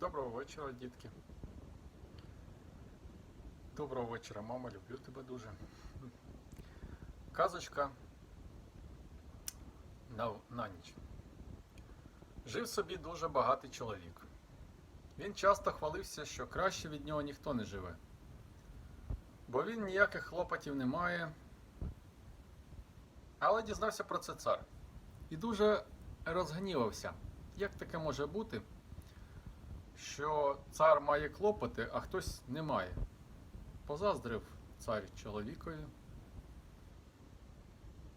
Доброго вечора, дітки. Доброго вечора, мама, люблю тебе дуже. Казочка на, на ніч. Жив собі дуже багатий чоловік. Він часто хвалився, що краще від нього ніхто не живе. Бо він ніяких хлопотів не має. Але дізнався про це цар. І дуже розгнівався. Як таке може бути? Що цар має клопоти, а хтось не має. Позаздрив цар чоловікові.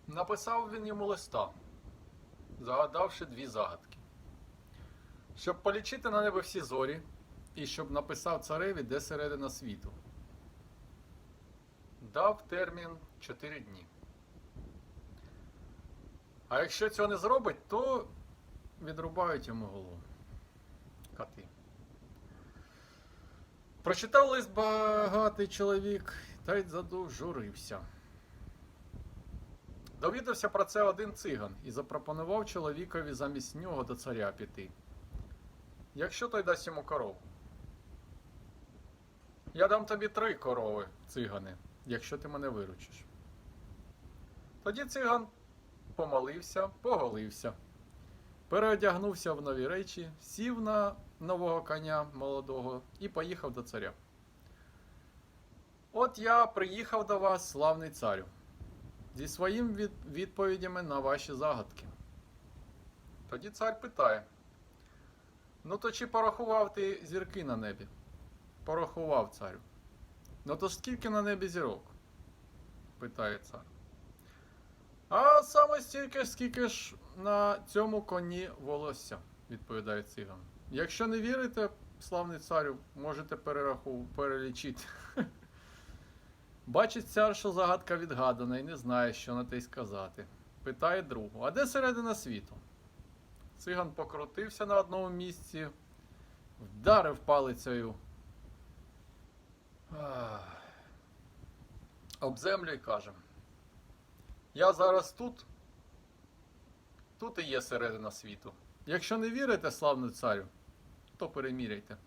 Написав він йому листа, загадавши дві загадки. Щоб полічити на небо всі зорі, і щоб написав цареві, де середина світу. Дав термін 4 дні. А якщо цього не зробить, то відрубають йому голову. Коти. Прочитав лист багатий чоловік та й задужурився. Довідався про це один циган і запропонував чоловікові замість нього до царя піти. Якщо той дасть йому корову. Я дам тобі три корови, цигане, якщо ти мене виручиш. Тоді циган помолився, поголився, переодягнувся в нові речі, сів на нового коня молодого і поїхав до царя. От я приїхав до вас, славний царю, зі своїм від... відповідями на ваші загадки. Тоді цар питає: Ну то чи порахував ти зірки на небі? Порахував царю. Ну то скільки на небі зірок? питає цар. А саме стільки, скільки ж на цьому коні волосся, відповідає циган. Якщо не вірите, славний царю, можете перераху... перелічити. Бачить цар, що загадка відгадана і не знає, що на те й сказати. Питає другу, а де середина світу? Циган покрутився на одному місці, вдарив палицею об землю і каже: Я зараз тут, тут і є середина світу. Якщо не вірите, славний царю, то переміряйте.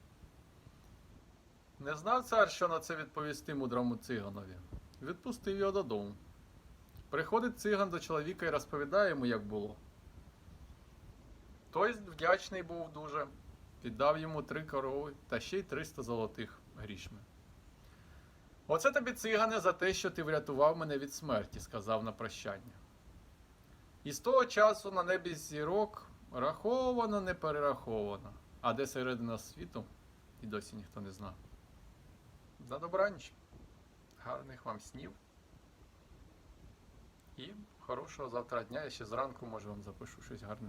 Не знав цар, що на це відповісти мудрому циганові. Відпустив його додому. Приходить циган до чоловіка і розповідає йому, як було. Той вдячний був дуже, віддав йому три корови та ще й 300 золотих грішми. Оце тобі, цигане, за те, що ти врятував мене від смерті, сказав на прощання. І з того часу на небі зірок раховано, не перераховано. А де середина світу, і досі ніхто не знав. На добраніч. Гарних вам снів. І хорошого завтра дня. Я ще зранку, може, вам запишу щось гарне.